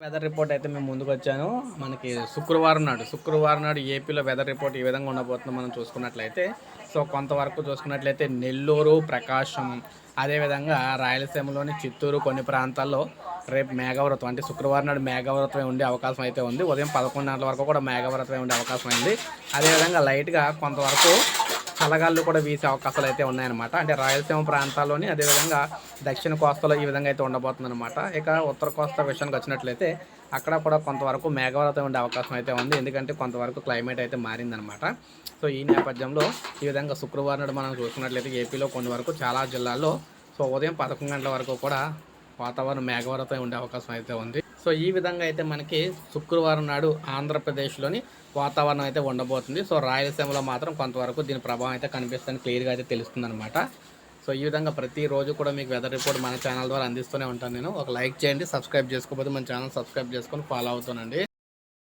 Weather report అయితే మేము ముందుకు వచ్చాను. మనకి శుక్రవారం నాడు శుక్రవారం నాడు ఏపీలో వెదర్ రిపోర్ట్ ఈ విధంగా ఉండబోతుందో మనం చూసుకున్నట్లయితే సో కొంతవరకు చూసుకున్నట్లయితే నెల్లూరు ప్రకాశం అదేవిధంగా రాయలసీమలోని చిత్తూరు కొన్ని ప్రాంతాల్లో రేపు మేఘవ్రతం అంటే శుక్రవారం నాడు మేఘవ్రతమే ఉండే అవకాశం అయితే ఉంది. ఉదయం పదకొండు గంటల వరకు కూడా మేఘవ్రతమే ఉండే అవకాశం ఉంది అదేవిధంగా లైట్గా కొంతవరకు చల్లగాళ్ళు కూడా వీసే అవకాశాలు అయితే ఉన్నాయన్నమాట. అంటే రాయలసీమ ప్రాంతాల్లోని అదేవిధంగా దక్షిణ కోస్తాలో ఈ విధంగా అయితే ఉండబోతుంది అనమాట ఇక ఉత్తర కోస్తా విషయానికి వచ్చినట్లయితే అక్కడ కూడా కొంతవరకు మేఘవరత ఉండే అవకాశం అయితే ఉంది. ఎందుకంటే కొంతవరకు క్లైమేట్ అయితే మారిందనమాట సో ఈ నేపథ్యంలో ఈ విధంగా శుక్రవారం నాడు మనం చూసుకున్నట్లయితే ఏపీలో కొన్ని వరకు చాలా జిల్లాల్లో సో ఉదయం పదకొండు గంటల వరకు కూడా వాతావరణం మేఘవరత ఉండే అవకాశం అయితే ఉంది. సో ఈ విధంగా అయితే మనకి శుక్రవారం నాడు ఆంధ్రప్రదేశ్లోని వాతావరణం అయితే ఉండబోతుంది. సో రాయలసీమలో మాత్రం కొంతవరకు దీని ప్రభావం అయితే కనిపిస్తుంది క్లియర్గా అయితే తెలుస్తుంది అనమాట సో ఈ విధంగా ప్రతిరోజు కూడా మీకు వెదర్ రిపోర్ట్ మన ఛానల్ ద్వారా అందిస్తూనే ఉంటాను నేను. ఒక లైక్ చేయండి సబ్స్క్రైబ్ చేసుకోకపోతే మన ఛానల్ సబ్స్క్రైబ్ చేసుకొని ఫాలో అవుతానండి